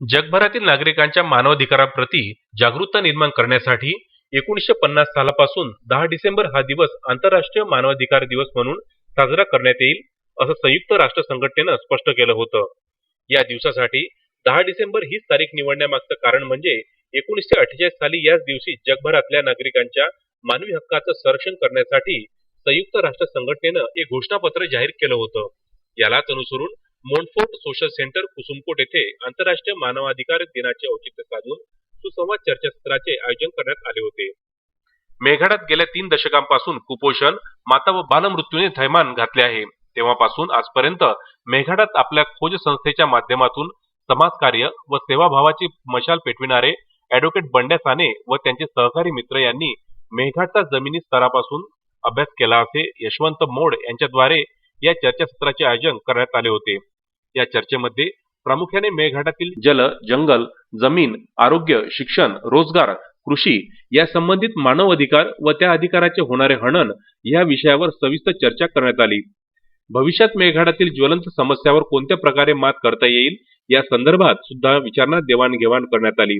जगभरातील नागरिकांच्या मानवाधिकाराप्रती जागरूकता निर्माण करण्यासाठी एकोणीसशे पन्नास सालापासून दहा डिसेंबर हा दिवस आंतरराष्ट्रीय मानवाधिकार दिवस म्हणून साजरा करण्यात येईल असं संयुक्त राष्ट्र संघटनेनं स्पष्ट केलं होतं. या दिवसासाठी दहा डिसेंबर हीच तारीख निवडण्यामागचं कारण म्हणजे एकोणीसशे अठ्ठेचाळीस साली याच दिवशी जगभरातल्या नागरिकांच्या मानवी हक्काचं संरक्षण करण्यासाठी संयुक्त राष्ट्र संघटनेनं एक घोषणापत्र जाहीर केलं होतं. यालाच अनुसरून मोनफोर्ट सोशल सेंटर कुसुमकोट येथे आंतरराष्ट्रीय मानवाधिकार दिनाचे औचित्य साधून सुसंवाद चर्चासत्राचे आयोजन करण्यात आले होते. मेघाडात गेल्या तीन दशकांपासून कुपोषण माता व बालमृत्यूने थैमान घातले आहे. तेव्हापासून आजपर्यंत मेघाडात आपल्या खोज संस्थेच्या माध्यमातून समाजकार्य व सेवाभावाची मशाल पेटविणारे अॅडव्होकेट बंड्या साने व त्यांचे सहकारी मित्र यांनी मेघाटचा जमिनी स्तरापासून अभ्यास केला असे यशवंत मोड यांच्याद्वारे या चर्चासत्राचे आयोजन करण्यात आले होते. या चर्चेमध्ये प्रामुख्याने मेळघाटातील जल जंगल जमीन आरोग्य शिक्षण रोजगार कृषी या संबंधित मानव अधिकार व त्या अधिकाराचे होणारे हनन या विषयावर सविस्तर चर्चा करण्यात आली. भविष्यात मेळघाटातील ज्वलंत समस्यावर कोणत्या प्रकारे मात करता येईल या संदर्भात सुद्धा विचारणा देवाणघेवाण करण्यात आली.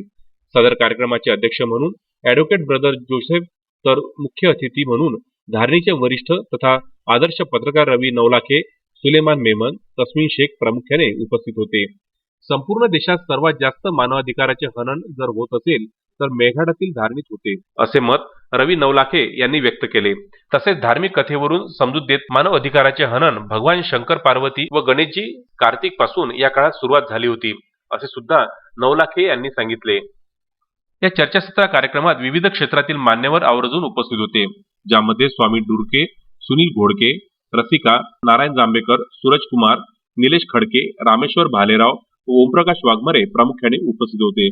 सदर कार्यक्रमाचे अध्यक्ष म्हणून ॲडव्होकेट ब्रदर जोसेफ तर मुख्य अतिथी म्हणून धारणीचे वरिष्ठ तथा आदर्श पत्रकार रवी नवलाखे सुलेमान मेमन तस्मिन शेख प्रामुख्याने उपस्थित होते. संपूर्ण देशात सर्वात जास्त मानवाधिकाराचे हनन जर होत असेल तर मेघाडातील धार्मिक होते. असे मत रवी नवलाखे यांनी व्यक्त केले. तसेच धार्मिक कथेवरून समजूत देत मानव अधिकाराचे हनन भगवान शंकर पार्वती व गणेशजी कार्तिकपासून या काळात सुरुवात झाली होती असे सुद्धा नवलाखे यांनी सांगितले. या चर्चासत्र कार्यक्रमात विविध क्षेत्रातील मान्यवर आवर्जून उपस्थित होते ज्यामध्ये स्वामी डुरके सुनील घोडके रसिका नारायण जांभेकर सूरज कुमार निलेश खडके रामेश्वर भालेराव व ओमप्रकाश वाघमारे प्रामुख्याने उपस्थित होते.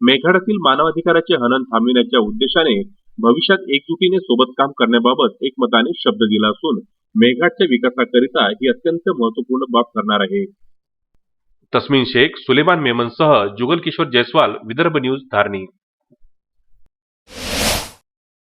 मेघाडातील मानवाधिकाराचे हनन थांबविण्याच्या उद्देशाने भविष्यात एकजुटीने सोबत काम करण्याबाबत एकमताने शब्द दिला असून मेघाटच्या विकासाकरिता ही अत्यंत महत्त्वपूर्ण बाब ठरणार आहे. तस्मिन शेख सुलेमान मेमनसह जुगल किशोर जयस्वाल विदर्भ न्यूज धारणी.